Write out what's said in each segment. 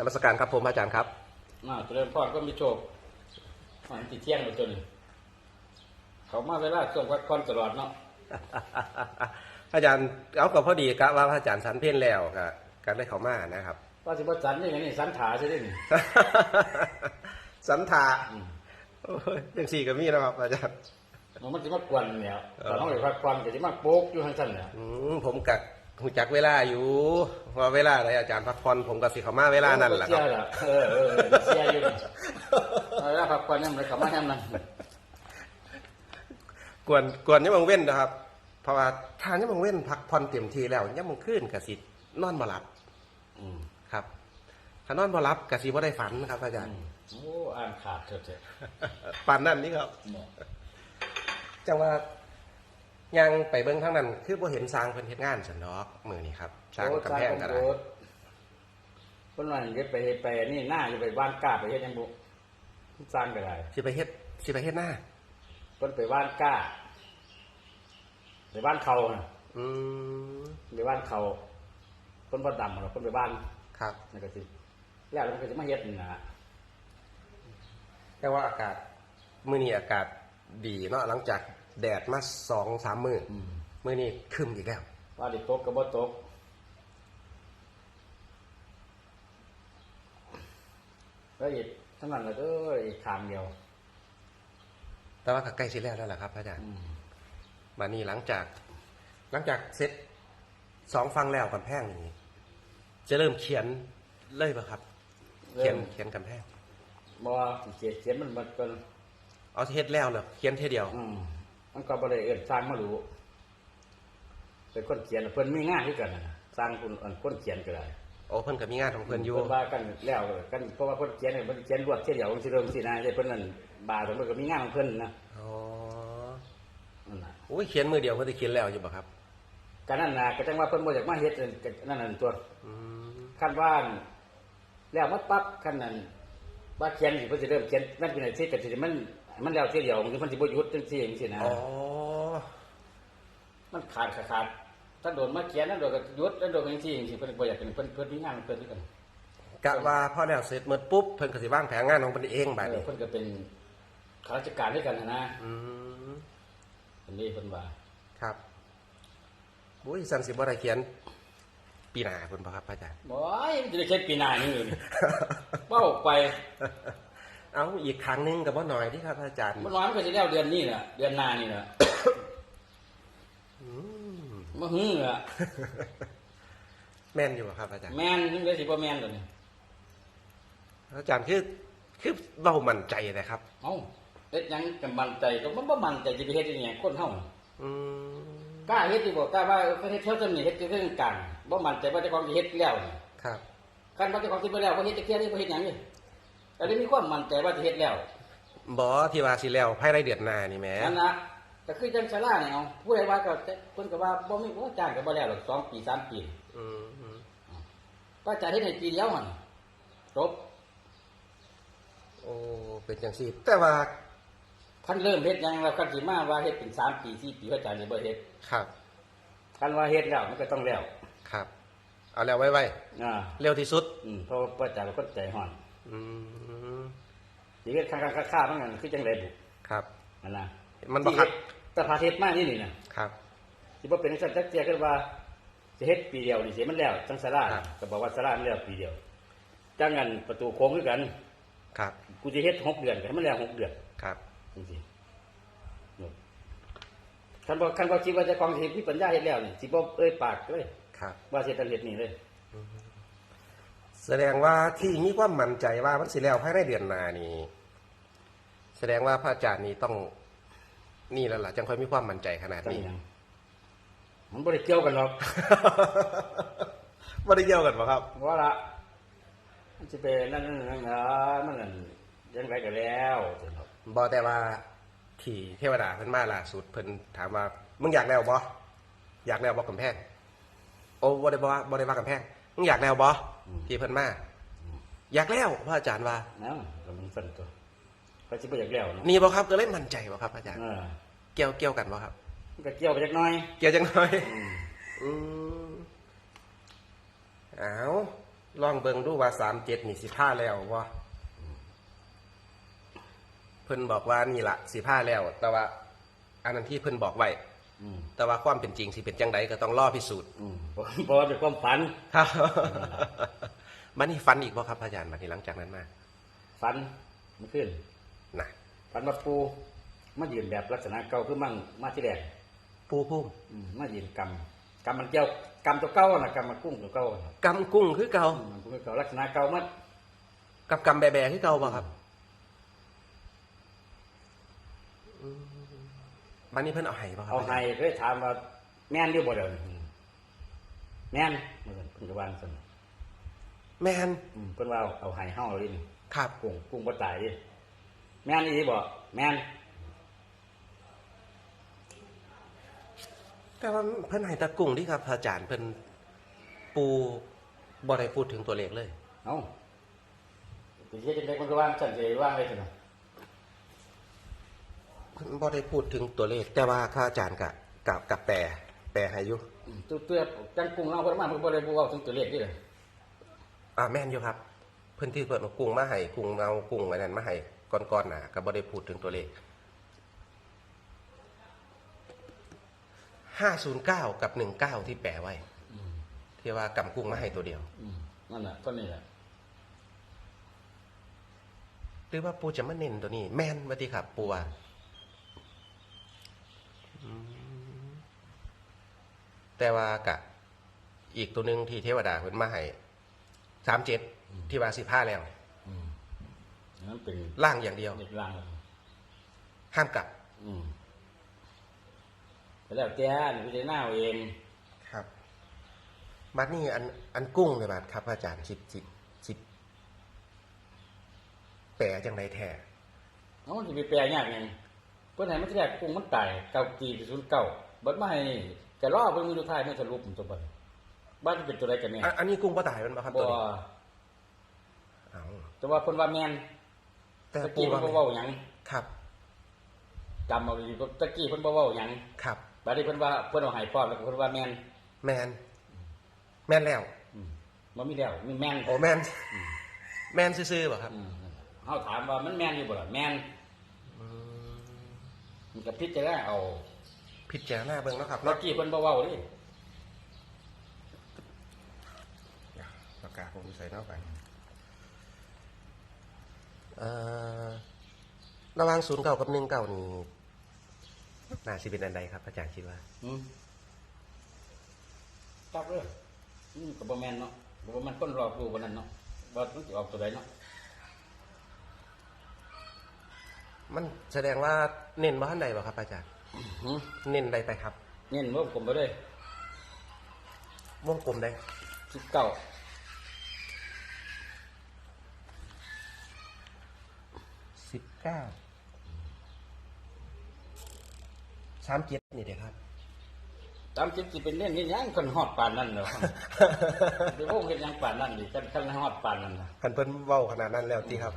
นมัสการครับผมอาจารย์ครับมาเจริญพรก็มีโชคมันติเที่ยงมาจนเขามาเวลาช่วงพักผ่อนตลอดเนาะอาจารย์เอากับพอดีกะว่าพระอาจารย์สันเพลนแล้วกะกันได้เขามานะครับว่าสิบสันนี่ไงนี่สันถาใช่ไหมนี่สันทาอืมโอ้ยยังสี่กับมีนะครับอาจารย์มันจะมากวนเนี่ยเออตอนน้องไปพักผ่อนก็จะมาโป๊กอยู่ข้างสั้นเนี่ยอืมผมกัก หูจักเวลาอยู่ว่าเวลาอะไรอาจารย์พักผ่อนผมกับสิเขามาเวลานั้นแหละคเสีรับยล่ะเออเออเออเสียอยู่นี่เวลาพักผ่อนยังไม่เขามาแฮมนั่นกวนกวนยังมังเว้นนะครับ เพราะว่าทานยังมังเว้นพักผ่อนเต็มทีแล้วยังมังขึ้นกับสินอนบ่หลับอืมครับถ้านอนบ่หลับกับสิบ่ได้ฝันครับ อาจารย์โอ้อ่านขาดเถอะเถอะ ปานนั่นนี่ครับเนี่ยจังว่า ยังไปเบิ่งทั้งนั้น คือบ่เห็นสร้างเพิ่นเฮ็ดงานสันดอกมื้อนี้ครับสร้างกำแพงก็ได้โอ้คนนั้นจะไปไปนี่หน้าจะไปบ้านกล้าไปเฮ็ดยังบุสร้างก็ได้สิไปเฮ็ดสิไปเฮ็ดหน้าเพิ่นไปบ้านกล้าไปบ้านเขาน่ะอืมไปบ้านเขาเพิ่นบ่ดำหรอกเพิ่นไปบ้านครับนั่นก็สิแล้วมันก็จะมาเฮ็ดนี่นะแต่ว่าอากาศมื้อนี้อากาศดีเนาะหลังจาก แดดมา2-3มื้ออมื้อนี้ครึ้มอีกแล้วว่าดิตกก็บ่ตกแล้วอีกทั้งนั้นแล้วก็อีกทางเดียว แต่ว่าก็ใกล้สิแล้วแล้วล่ะครับอาจารย์อืมมานี่หลังจาก หลังจากเสร็จสองฟังแล้วกำแพงนี่จะเริ่มเขียนเลยป่ะครับ เขียนเขียนกำแพงบ่ว่าสิเขียนเขียนมันมันเป็นเอาเฮ็ดแล้วเหรอเขียนเท่เดียว อื มมันก็บ่ได้เอิ้นสร้างมารู้เป็นคนเขียนเพิ่นมีงานคือกันน่ะสร้างคนอันคนเขียนก็ได้โอ้เพิ่นก็มีงานของเพิ่นอยู่เพิ่นว่ากันแล้วกันเพราะว่าเพิ่นเขียนเนี่ยเพิ่นเขียนรวดเทียเดียวมันสิเริ่มสินะแต่เพิ่นนั่นบาดเพิ่นก็มีงานของเพิ่นนะอ๋อนั่นน่ะโอ้ยเขียนมือเดียวเพิ่นสิเขียนแล้วอยู่บ่ครับก็นั่นน่ะก็จังว่าเพิ่นบ่อยากมาเฮ็ดนั่นนั่นตัวอืมคันว่าแล้วมาปั๊บคันนั้นว่าเขียนสิเพิ่นสิเริ่มเขียนนั่นเป็นสิก็สิมัน มันแล้วเทียเดียวมันเพิ่นสิบ่หยุดจังซี่จังซี่นะอ๋อมันขาดขาดถ้าโดนมาเขียนนั่นโดนก็หยุดแล้วโดนจังซี่จังซี่เพิ่นบ่อยากเป็นเพิ่นเพิ่นมีงานของเพิ่นด้วยกันกะว่าพอแล้วเสร็จหมดปุ๊บเพิ่นก็สิวางแผนงานของเพิ่นเองบัดเออนี้เพิ่นก็เป็นข้าราชการด้วยกันนะนะอืมเพิ่นนี่เพิ่นว่าครับบุ้ยสั่นสิบ่ได้เขียนปีหน้าเพิ่นบ่ครับอาจารย์บ่ยมันจะได้เช็ดปีหน้านี่อยู่นี่เป้าไป เอาอีกครั้งหนึงก็บ่น้อยที่ครับอาจารย์มันร้อนก็จะแล้วเดือนนี้แหละเดือนหน้านี่แหละอืมมาหื้ออะแม่นอยู่บ่ครับอาจารย์แม่นนึงได้สิบ่แม่นตัวนี้อาจารย์คือคือเว้ามั่นใจนะครับ เอ้าเฮ็ดหยังกับมันใจก็มันบ่มันใจจะไปเฮ็ดอีหยังคนเฮาอืมกล้าเฮ็ดดีบ่กล้าว่าเออเฮ็ดเท่าซั่นนี่เฮ็ดคือเรื่องกลางบ่มันใจว่าเจ้าของสิเฮ็ดแล้วนี่ครับคันว่าเจ้าของสิบ่แล้วบ่เฮ็ดจะเคียนี่บ่เฮ็ดหยังนี่ แต่ได้มีความมั่นใจว่าจะเฮ็ดแล้วบอที่ว่าสิแล้วภายในเดือนหน้านี่แหมนั่นน่ะก็คือจังศาลาเนี่ยเอาผู้ใดว่าก็เพิ่นก็ว่าบ่มีบ่จ้างก็บ่แล้วหรอกสองปีสามปีอืมอืมก็จะเฮ็ดให้ปีเดียวหั่นจบโอ้เป็นจังซี่แต่ว่าคันเริ่มเฮ็ดหยังแล้วคันสิมาว่าเฮ็ดเป็นสามปีสี่ปีก็จะนี่บ่เฮ็ดครับคันว่าเฮ็ดแล้วมันก็ต้องแล้วครับ เอาแล้วไว้ไว้อ่าเร็วที่สุดอืมเพราะว่าพระเจ้าเป็นคนใจห่อน อืมสิเฮ็ดข้างๆค่าๆมันนั่นคือจังไดบุครับนั่นน่ะมันบ่คักที่เฮ็ดแต่พาเฮ็ดมานี่นี่น่ะครับสิบ่เป็นจังซั่นจักเที่ยคือว่าสิเฮ็ดปีเดียวนี่สิมันแล้วจังศาลาครับก็บอกว่าศาลามันแล้วปีเดียวจังงั้นประตูโค้งคือกัน ครับ กูสิเฮ็ดหกเดือนก็ให้มันแล้วหกเดือนครับจังซี่นู่นคันบ่คันบ่คิดว่าเจะของสิมีปัญญาเฮ็ดแล้วนี่สิบ่เอ้ยปากเลย ครับ ว่าสิเฮ็ดอันเฮ็ดนี่เลย แสดงว่าที่มีความมั่นใจว่ามันสิแล้วภายในเดือนหน้านี่แสดงว่าพระอาจารย์นี่ต้องนี่แล้วล่ะจังค่อยมีความมั่นใจขนาดจังนี้หยังมันบ่ได้เกี่ยวกันหรอกบ่ได้เกี่ยวกันบ่ครับว่าละมันจะเป็นนั่นนั่นนั่นนะมันนั่นยังไงก็แล้วเถอะครับบอแต่ว่าที่เทวดาเพิ่นมาล่าสุดเพิ่นถามว่ามึงอยากแล้วบ่อยากแล้วบ่กำแพงโอ้บ่ได้บ่ว่าบ่ได้ว่ากำแพง มึงอยากแล้วบ่ที่เพิ่นมาอยากแล้วพระอาจารย์ว่า นะก็มันสั่นตัวก็จะไปอยากแล้วเนาะนี่บ่ครับก็เลยมั่นใจบ่ครับอาจารย์เออเกี่ยวเกี่ยวกันบ่ครับ มันก็เกี่ยวไปจักหน้อยเกี่ยวจังหน่อย อืมอืมเอาลองเบิ่งดูว่าสามเจ็ดนี่สิผ้าแล้ววะเพิ่นบอกว่านี่ละสิผ้าแล้ว แต่ว่า อันนั้นที่เพิ่นบอกไว้อืม แต่ว่าความเป็นจริงสิเป็นจังไดก็ต้องรอพิสูจน์อืมเพราะเพราะว่าเป็นความฝันครับมันนี่ฟันอีกบ่ครับพระอาจารย์มาที่หลังจากนั้นมาฝันมันขึ้นนะฝันว่าปูมายืนแบบลักษณะเก่าคือมั่งมาที่แรกปูพุ่มอืมมายืนกำกำมันเกี่ยวกำตัวเก่าน่ะกำมันกุ้งตัวเก่าน่ะกำกุ้งคือเก่าอืมมันกุ้งตัวเก่าลักษณะเก่ามันกับกำแบแบคือเก่าบ่ครับอืม มันนี่เพิ่นเอาไห้บ่ครับเอาให้ก็เลยถามว่าแม่นอยู่บ่เดี๋ยวนี้แม่นมันเพิ่นก็วางซั่นแมนอืมเพิ่นว่าเอาให้เฮาเลยนี่ครับกุ้งกุ้งบ่ตายดิแม่นอีหลีบ่แม่นแต่ว่าเพิ่นให้แตะกุ้งที่ครับพระอาจารย์เพิ่นปูบ่ได้พูดถึงตัวเลขเลยเอ้าสิเฮ็ดจังได๋มันก็วางซั่นสิวางไว้ซั่นน่ะเพิ่น บ่ได้พูดถึงตัวเลข แต่ว่าพระอาจารย์กะกับกับแปลแปลให้อยู่อืมตัวเตื้อจังกุ้งเอาเพิ่นมามันก็บ่ได้บ่เว้าถึงตัวเลขนี่เลยอ่าแม่นอยู่ครับ เพิ่นที่เพิ่นเอากุ้งมาให้กุ้งเอากุ้งอันนั้นมาให้ก่อนๆน่ะก็บ่ได้พูดถึงตัวเลข509กับ19ที่แปลไว้อืมที่ว่ากำกุ้งมาให้ตัวเดียวอืมนั่นน่ะตัวนี้แหละหรือว่าปูจะมาเน้นตัวนี้ แม่นว่าติครับปูว่าอืม แต่ว่ากะอีกตัวหนึ่งที่เทวดาเพิ่นมาให้สามเจ็ดที่ว่าสิบห้าแล้วอืมนั่นเป็นล่างอย่างเดียว เด็กลางห้ามกลับอืมแต่แล้วแต่นี่พิจารณาเอาเองครับบัดนี้อันอันกุ้งเลยบาดครับอาจารย์สิบสิบสิบแปลจังไรแท้เอามันจะไปแปลยากไงเพื่อนไหนมันจะแรกกุ้งมันตายเก่ากีไปศูนย์เก่าบัดมาให้นี่ จะรอเพิ่งมือดูท้ายมันสรุปมันตัวบัดบ้านมันเป็นตัวใดกันแน่อันอันนี้กุ้งปลาตายมันบ่ครับบ่ตัวนี้เอาแต่ว่าเพิ่นว่าแม่นแต่ตะปูกี้เพิ่ว่านบ่เว้าหยังครับจำเอาดีตะกี้เพิ่นบ่เว้าหยังครับ บัดนี้เพิ่นว่าเพิ่นเอาให้พร้อมแล้วก็เพิ่นว่าแม่นแมนแม่นแล้วอืมบ่มีแล้วมีแม่น โอ้แมนแมนซื่อๆบ่ครับอืมเฮาถามว่ามันแม่นอยู่บ่ล่ะแม่นอืมมันก็พิจารณาเอา พิจารณาเบิ่งเนาะครับเมื่อเนาะกี้เพิ่นบ่เว้าดิปากกาผมใส่เนาะไปเอ่อระหว่างศูนย์เก่ากับหนึ่งเก่านี่น่าสิเป็นอันใดครับอาจารย์คิดว่า อืมจับเลยอืมก็บ่แม่นเนาะบ่ว่ามันคนรอบรู้บ่นั่นเนาะว่ามันสิออกตัวใดเนาะมันแสดงว่าเน้นบ่ทันใดบ่ครับอาจารย์หืม เน้นใดไปครับ เน้นว่าผมบ่ได้วงกลมใด19สิบเก้าสามเจ็ดนี่เด็กครับตามจริงสิเป็นเล่นนี่ยังคนฮอดปานนั้นแล้วไปวงเฮ็ดหยังปานนั้นดิกันกันฮอดปานนั้นน่ะพันเพิ่นเว้าขนาดนั้นแล้วตีครับ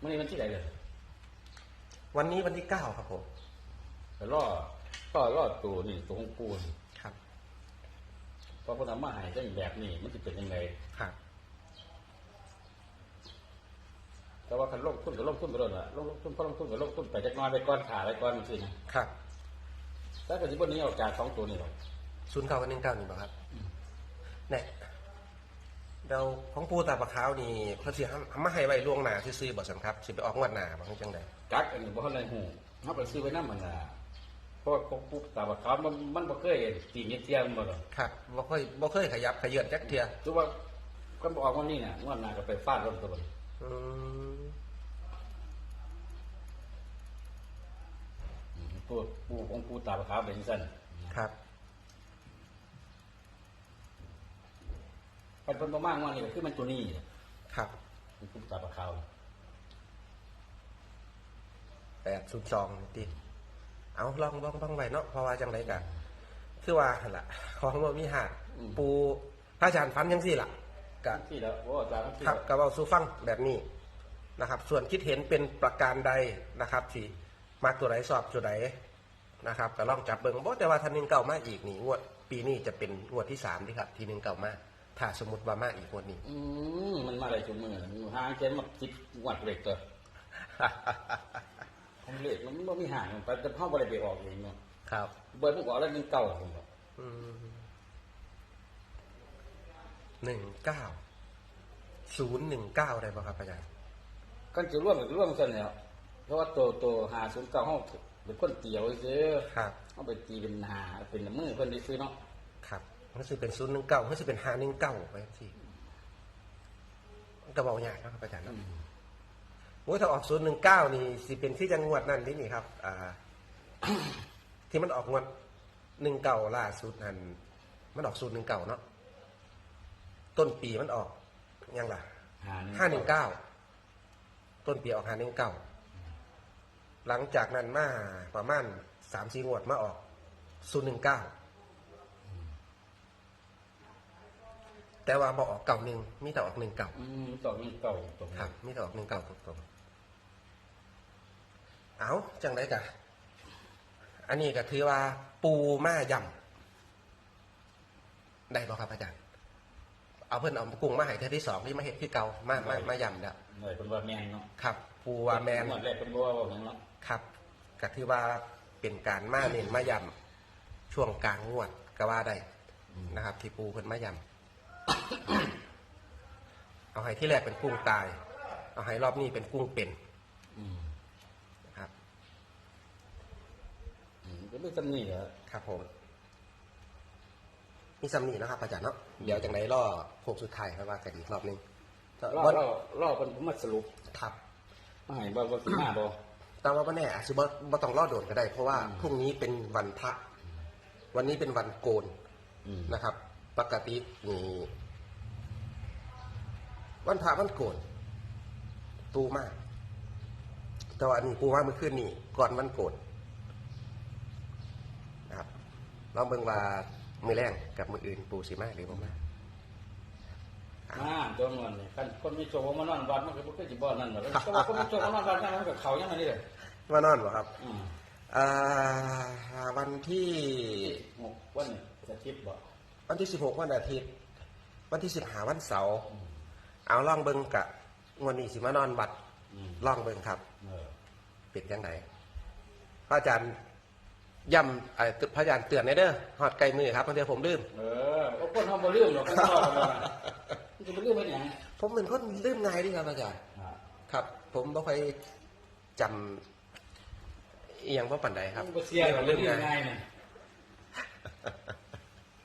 มื้อนี้มันที่ไหนเลย วันนี้วันที่เก้าครับผมก็รอก็รอตัวนี่ตัวของปูนี่ครับพอเพิ่นเอามาให้จังแบบนี้มันสิเป็นยังไง ครับแต่ว่าคันลงทุนก็ลงทุนไปโดนล่ะลงทุนพอลงทุนก็ลงทุนไปจักหน้อยไปก่อนขาไปก่อนจังซี่นะครับแต่ก็สิบ่หนี้ออกจากสองตัวนี่หรอกศูนย์เก้ากับหนึ่งเก้านี่บ่ครับเนี่ย เราของปูตาปลาขาวนี่เพิ่นสิเอามาให้ไว้ล่วงหน้าซื่อๆบ่ซั่นครับสิไปออกงวดหน้าบ่จังไดกักอันนี้บ่ทันได้ฮู้เฮาไปซื้อไว้นำมันน่ะเพราะว่าของปุ๊บตาบักขาวมันมันบ่เคยตีเงี้ยเทียมบ่ดอกครับบ่เคยบ่เคยขยับขยื่นจักเทื่อคือว่าคนบอกว่านี่น่ะงวดหน้าก็ไปฟาดรถตัวมันอืมตัวปูของปูตาบักขาวเป็นจังซั่นครับ คันเพิ่นบ่มางวดนี้ก็คือมันตัวนี้ครับมันปูตาบักขาวแปดศูนย์สองตีเอาลองลองลองไว้เนาะเพราะว่าจังไรกันคือว่าหั่นล่ะของบ่มีหักปูพระอาจารย์ฟันยังสี่ล่ะกะ ที่แล้วโอ้อาจารย์ที่ครับแล้วกะเว้าสู่ฟังแบบนี้นะครับ ส่วนคิดเห็นเป็นประการใดนะครับที่มาตัวไหนสอบตัวไหนนะครับก็ลองจับเบิ่งบ่แต่ว่าทันหนึงเก่ามาอีกนี่งวดปีนี้จะเป็นงวดที่สามที่ครับ ทีหนึงเก่ามา ถ้าสมมติว่ามาอีกงวดนี้อืมมันมาได้ชุมือมันห่างแค่มาจิบงวดเล็กตัวของเล็กมันบ่มีห่างมันไปแต่เฮาบ่ได้ไปออกเองเนาะครับ เบิดมันก็ออกแล้วนึงเก่าผมบอกหนึ่งเก้าศูนย์หนึ่งเก้าได้ป่ะครับอาจารย์กันจะร่วมก็ร่วมกันแล้วเพราะว่าตัวตัว509เฮาเป็นคนเตียวซื่อครับเฮาไปตีเป็นหาเป็นมือเพิ่นได้ซื้อเนาะครับ มันจะเป็นศูนย์หนึ่งเก้ามันจะเป็นห้าหนึ่งเก้าไปที่กระบอกยากนะครับอาจารย์เนาะโอ้ยถ้าออกศูนย์หนึ่งเก้านี่สิเป็นที่จังหวัดนั่นนี่นี่ครับ อ่า ที่มันออกงวดหนึ่งเก่าล่าสุดนั่นมันออกศูนย์หนึ่งเก่าเนาะต้นปีมันออกยังล่ะห้าหนึ่งเก้าต้นปีออกห้าหนึ่งเก้าหลังจากนั้นมาประมาณสามสี่งวดมาออกศูนย์หนึ่งเก้า แต่ว่าบอออกเก่าหนึ่งมีแต่ออกหนึ่งเก่าอืมต่อยังเก่าตรงครับมีแต่ออกหนึ่งเก่าตรงๆเอาจังไรกะ อันนี้ก็ถือว่าปูม่ายำได้ป่ะครับอาจารย์ เอาเพิ่นเอากุ้งมาให้เธอที่สองที่มาเห็ดที่เก่ามามามายำแล้วหน่อยเป็นว่าแมนเนาะครับ ปูวาแมนงวดแรกเป็นบ่ว่าบ่หยังเนาะครับก็ถือว่าเป็นการมาเน้นมายำช่วงกลางงวดก็ว่าได้นะครับ ที่ปูเพิ่นมายำ เอาให้ที่แรกเป็นกุ้งตาย เอาให้รอบนี้เป็นกุ้งเป็นอืมครับอืมก็ไม่จำนี่เหรอครับผมมีซัมนี่นะครับอาจารย์เนาะเดี๋ยวจังไดรอโค้งสุดท้ายครับว่ากันอีกรอบหนึงรอวันรอรอเป็นผมมาสรุปครับมาให้บ่บ่สิมาบ่ แต่ว่าบ่แน่อาจจะบ่บ่ต้องรอโดนก็ได้ เพราะว่าอืม พรุ่งนี้เป็นวันพระ วันนี้เป็นวันโกนอืมนะครับ ปกตินี่ วันพระวันโกนปูมากแต่ว่าอันนี้ปูมากเมื่อคืนนี่ก่อนวันโกนนะครับลองเบิ่งว่ามือแรงกับมืออื่นปูสิมาหรือบ่มามาตัวเงินนี่คันคนมีโชคมานอนวัดมันก็บ่เคยสิบ่นั่นหรอกแต่ว่าคนมีโชคมานอนวัดนั่นมันก็เขายังไงนี่เลยมานอนบ่ครับอืมอ่าวันที่หกวันนี่จะคิดบ่วันที่สิบหกวันอาทิตย์ วันที่สิบหาวันเสาร์ เอาล่องเบิงกะงวดนี้สิมานอนวัดอืมล่องเบิงครับ เออเป็นยังไงพระอาจารย์ย้ำเอ่อพระอาจารย์เตือนในเด้อหอดไกลมือครับบางทีผมลืม เออเอาคนเฮาบ่ลืมหรอกคนรอกันว่ามันจะบ่ลืมเป็นหยังผมเป็นคนลืมง่ายเดิครับอาจารย์ อ่าครับ ผมบ่ค่อยจำเอียงเพราะปันใดครับมันบ่เสียหรอกลืมง่ายนี่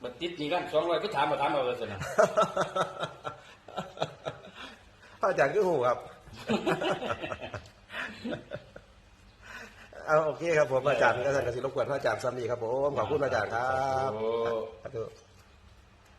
บัดติดนี่กัน200ก็ถามบ่ถามเอาเลยซั่นน่ะ พระอาจารย์ก็หูครับ เอาโอเคครับผมอาจารย์อาจารย์กสิรบกวนพระอาจารย์ซ้ำอีกครับผมขอบคุณอาจารย์ครับโอ้สาธุ